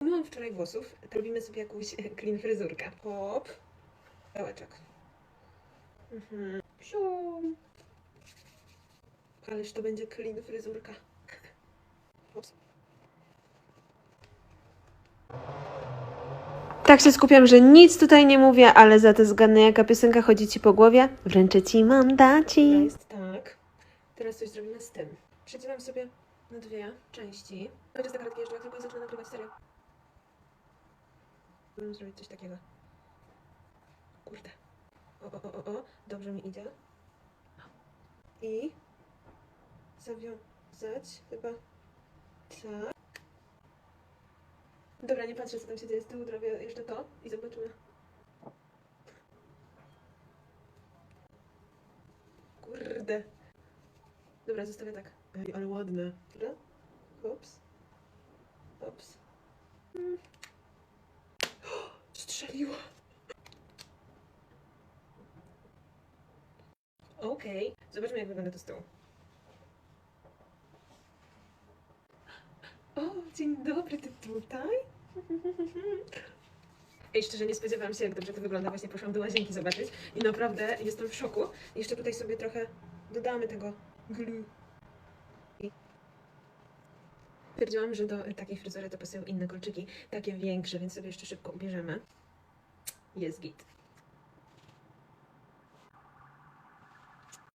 Umyłam wczoraj włosów, to robimy sobie jakąś clean fryzurkę. Hop. Dołeczek. Mhm. Psiu. Ależ to będzie clean fryzurka. Ups. Tak się skupiam, że nic tutaj nie mówię, ale za to zgadnę jaka piosenka chodzi ci po głowie. Wręczę ci mandaci. Jest tak. Teraz coś zrobimy z tym. Przedziewam sobie na dwie części. Chociaż tak krótkie jeszcze, jak tylko zacznę nagrywać serio. Możemy zrobić coś takiego. Kurde. O, o, o, o. Dobrze mi idzie. I zawiązać chyba tak. Dobra, nie patrzę co tam się dzieje z tyłu, zrobię jeszcze to i zobaczymy. Kurde. Dobra, zostawię tak. Ej, ale ładne. Dobra? Hops. Strzeliła. Okej. Zobaczmy jak wygląda to z tyłu. O, dzień dobry, ty tutaj? Ej, szczerze nie spodziewałam się, jak dobrze to wygląda. Właśnie poszłam do łazienki zobaczyć i naprawdę jestem w szoku. Jeszcze tutaj sobie trochę dodamy tego glue. I Stwierdziłam, że do takiej fryzury to pasują inne kolczyki, takie większe, więc sobie jeszcze szybko ubierzemy. Jest git.